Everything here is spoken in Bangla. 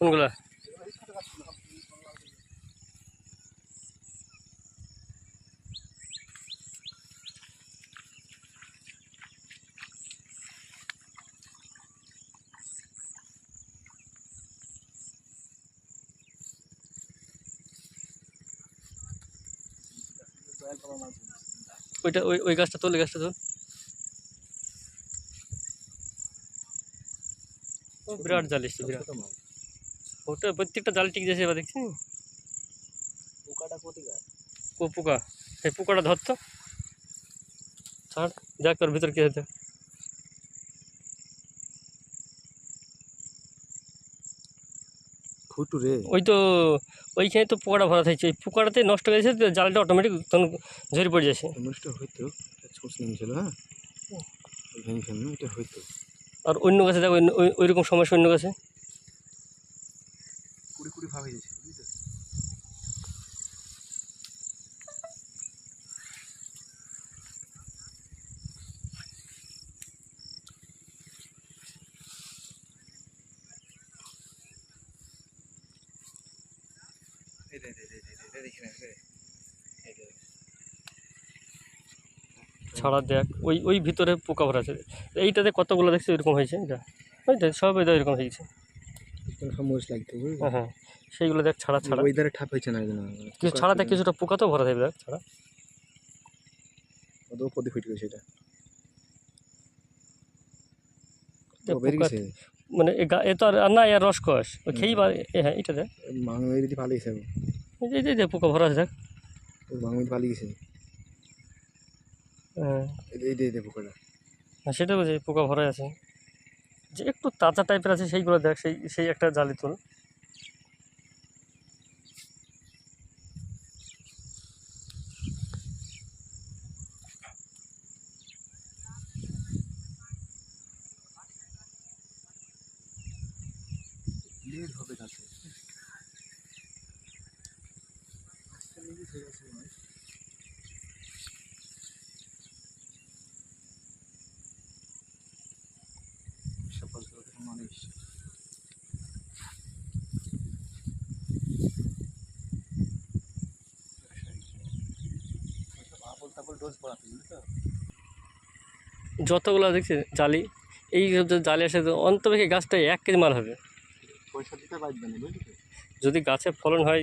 কোনগুলা ওইটা ওই ওই গাছটা তোল ওই গাছটা তোল। বিরাট জাল এসছে বিরাট। ওটা প্রত্যেকটা জাল ঠিক যাচ্ছে এবার দেখছি। পোকাটা ও পোকা এই পোকাটা ধরতো ছাড় দেখ তোর ভিতর কি হয়েছে। ফুটু রে। ওই তো ওইখানে তো পোকাটা ভরা থাকছে। এই পোকাটাতে নষ্ট হয়ে গেছে জালটা অটোমেটিক তখন ঝরে পড়ে যাচ্ছে। অনুষ্ঠা হইতো ছোট নেমেছিল হ্যাঁ? এটা হইতো। আর অন্য গাছে দেখো ওই রকম সমস্যা অন্য গাছে হয়ে দেখি ছাড়া দেখ ওই ওই ভিতরে পোকা ভরা আছে। এইটাতে কতগুলো দেখছি এরকম হয়েছে? এটা ওইটা সব এটা এরকম হয়েছে। লাগতো হ্যাঁ হ্যাঁ সেইগুলো দেখ ছাড়া ছাড়া। ওই ধারে ঠাপ হয়েছে না কিছু ছাড়া দেখ কিছুটা পোকা তো ভরা থাকবে দেখ ছাড়া। কত পদি ফুটে গেছে এটা? দেখ, মানে এ তো আর না এর রসকস খেয়েই বা হ্যাঁ এটা দেখ। মাংস ভালো গেছে এই যে- পোকা ভরা আছে দেখ। ভালো গেছে এই দে দে পোকাটা হ্যাঁ, সেটা বলছি পোকা ভরা আছে। যে একটু তাজা টাইপের আছে সেইগুলো দেখ সেই সেই একটা জালি তোল। হবে কাছে সকাল মানুষ যতগুলো দেখছি জালি এই যে জালি আসে তো অন্তপক্ষে গাছটা এক কেজি মাল হবে। পয়সা দিতে পারবে না যদি গাছে ফলন হয়।